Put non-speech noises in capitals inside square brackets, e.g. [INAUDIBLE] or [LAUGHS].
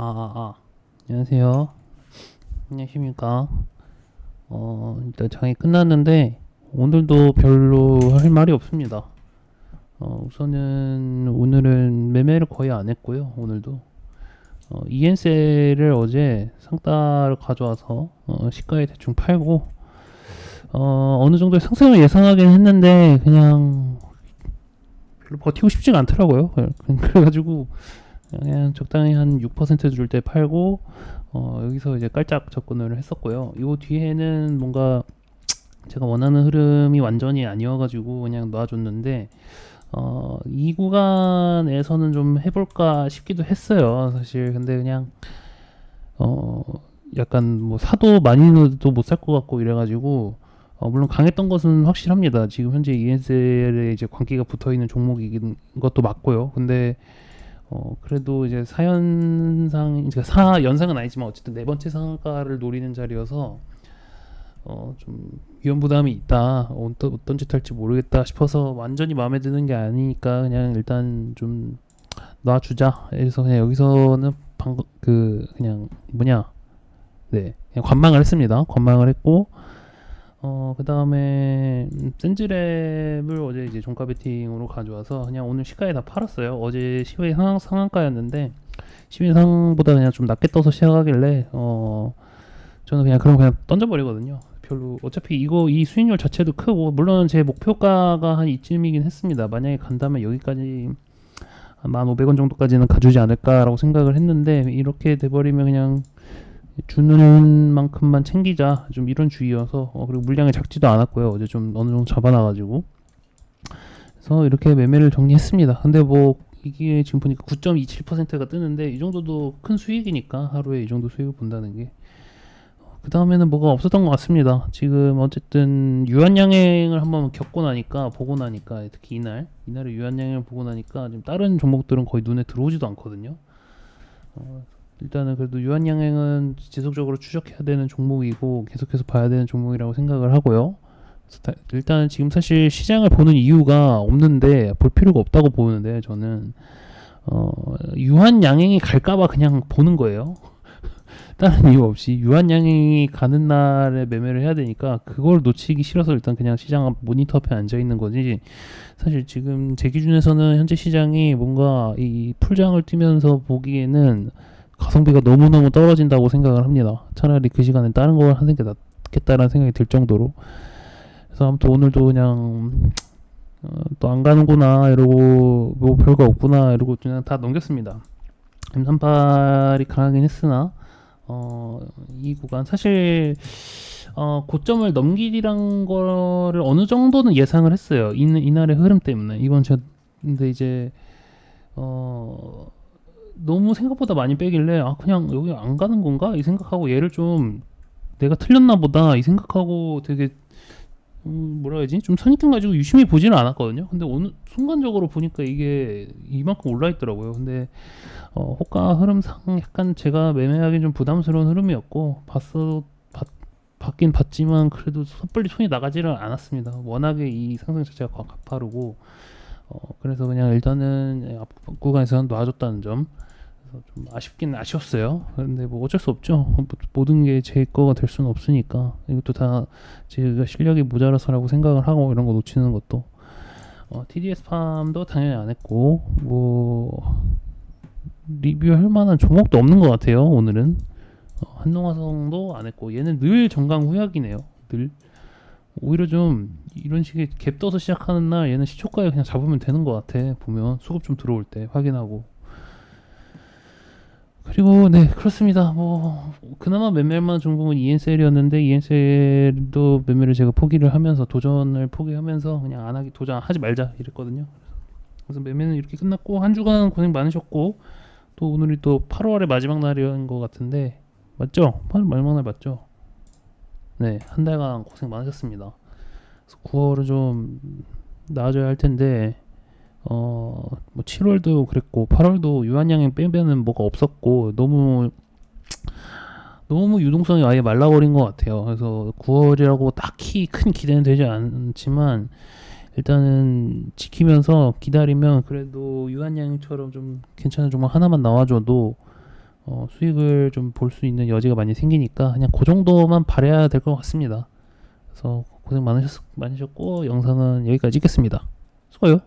아, 아, 아. 안녕하세요. 안녕하십니까. 어, 일단 장이 끝났는데, 오늘도 별로 할 말이 없습니다. 어, 우선은, 오늘은 매매를 거의 안 했고요, 오늘도. 어, 이엔셀을 어제 상따를 가져와서, 어, 시가에 대충 팔고, 어, 어느 정도의 상승을 예상하긴 했는데, 그냥, 별로 버티고 싶지가 않더라고요. 그래가지고, 그냥 적당히 한 6%줄 때 팔고 어, 여기서 이제 깔짝 접근을 했었고요. 요 뒤에는 뭔가 제가 원하는 흐름이 완전히 아니어가지고 그냥 놔줬는데 어, 이 구간에서는 좀 해볼까 싶기도 했어요. 사실 근데 그냥 어, 약간 뭐 사도 많이 넣어도 못 살 것 같고 이래가지고 어, 물론 강했던 것은 확실합니다. 지금 현재 ENSL에 이제 광기가 붙어 있는 종목인 것도 맞고요. 근데 어 그래도 이제 사연상 이제 사 연상은 아니지만 어쨌든 네 번째 상가를 노리는 자리여서 어 좀 위험 부담이 있다. 어떤 어떤 짓 할지 모르겠다 싶어서 완전히 마음에 드는 게 아니니까 그냥 일단 좀 놔주자 그래서 그냥 여기서는 방금 그 그냥 뭐냐? 네 그냥 관망을 했습니다. 관망을 했고 어, 그 다음에, 센즈랩을 어제 이제 종가 베팅으로 가져와서 그냥 오늘 시가에 다 팔았어요. 어제 시외 상한, 상한가였는데, 시외 상보다 그냥 좀 낮게 떠서 시작하길래, 어, 저는 그냥 그럼 그냥 던져버리거든요. 별로, 어차피 이거, 이 수익률 자체도 크고, 물론 제 목표가가 한 이쯤이긴 했습니다. 만약에 간다면 여기까지 한 1,500원 정도까지는 가주지 않을까라고 생각을 했는데, 이렇게 돼버리면 그냥 주는 만큼만 챙기자. 좀 이런 주의여서 어, 그리고 물량이 작지도 않았고요. 어제 좀 어느 정도 잡아놔가지고. 그래서 이렇게 매매를 정리했습니다. 근데 뭐 이게 지금 보니까 9.27%가 뜨는데 이 정도도 큰 수익이니까 하루에 이 정도 수익을 본다는 게. 그 다음에는 뭐가 없었던 것 같습니다. 지금 어쨌든 유한양행을 한번 겪고 나니까 보고 나니까 특히 이날. 이날의 유한양행을 보고 나니까 지금 다른 종목들은 거의 눈에 들어오지도 않거든요. 어, 일단은 그래도 유한양행은 지속적으로 추적해야 되는 종목이고 계속해서 봐야 되는 종목이라고 생각을 하고요. 일단은 지금 사실 시장을 보는 이유가 없는데 볼 필요가 없다고 보는데 저는 어, 유한양행이 갈까봐 그냥 보는 거예요. [LAUGHS] 다른 이유 없이 유한양행이 가는 날에 매매를 해야 되니까 그걸 놓치기 싫어서 일단 그냥 시장 모니터 앞에 앉아 있는 거지. 사실 지금 제 기준에서는 현재 시장이 뭔가 이 풀장을 뛰면서 보기에는 가성비가 너무너무 떨어진다고 생각을 합니다. 차라리 그 시간에 다른 걸 하는 게 낫겠다라는 생각이 들 정도로. 그래서 아무튼 오늘도 그냥 어, 또안 가는구나 이러고 뭐 별거 없구나 이러고 그냥 다 넘겼습니다. M38이 강하긴 했으나 어, 이 구간 사실 어, 고점을 넘기리란 거를 어느 정도는 예상을 했어요. 이, 이날의 흐름 때문에 이건 제가 근데 이제 어 너무 생각보다 많이 빼길래 아 그냥 여기 안 가는 건가? 이 생각하고 얘를 좀 내가 틀렸나 보다 이 생각하고 되게 음, 뭐라 해야지? 좀 선입견 가지고 유심히 보지는 않았거든요. 근데 어느 순간적으로 보니까 이게 이만큼 올라 있더라고요. 근데 어, 호가 흐름상 약간 제가 매매하기 좀 부담스러운 흐름이었고 봤어 봤, 봤긴 봤지만 그래도 섣불리 손이 나가지를 않았습니다. 워낙에 이 상승 자체가 가- 가파르고 어, 그래서 그냥 일단은 앞 구간에서 놔줬다는 점 그래서 좀 아쉽긴 아쉬웠어요. 근데 뭐 어쩔 수 없죠. 뭐 모든 게 제 거가 될 수는 없으니까 이것도 다 제가 실력이 모자라서라고 생각을 하고 이런 거 놓치는 것도 어, TDS 팜도 당연히 안 했고 뭐 리뷰할 만한 종목도 없는 것 같아요. 오늘은 어, 한동화성도 안 했고 얘는 늘 정강 후약이네요. 늘 오히려 좀 이런 식의 갭 떠서 시작하는 날 얘는 시초가에 그냥 잡으면 되는 것 같아 보면 수급 좀 들어올 때 확인하고 그리고 네 그렇습니다 뭐 그나마 매매만 종목은 ENSL이었는데 ENSL도 매매를 제가 포기를 하면서 도전을 포기하면서 그냥 안 하기 도전 하지 말자 이랬거든요 그래서 매매는 이렇게 끝났고 한 주간 고생 많으셨고 또 오늘이 또 8월의 마지막 날인 것 같은데 맞죠? 8월 마지막 날 맞죠? 네 한 달간 고생 많으셨습니다 그래서 9월은 좀 나아져야 할 텐데 어, 뭐 7월도 그랬고 8월도 유한양행 빼면은 뭐가 없었고 너무 너무 유동성이 아예 말라버린 것 같아요. 그래서 9월이라고 딱히 큰 기대는 되지 않지만 일단은 지키면서 기다리면 그래도 유한양처럼 좀 괜찮은 종목 하나만 나와줘도 어, 수익을 좀 볼 수 있는 여지가 많이 생기니까 그냥 그 정도만 바래야 될 것 같습니다. 그래서 고생 많으셨, 많으셨고 영상은 여기까지 찍겠습니다. 수고요.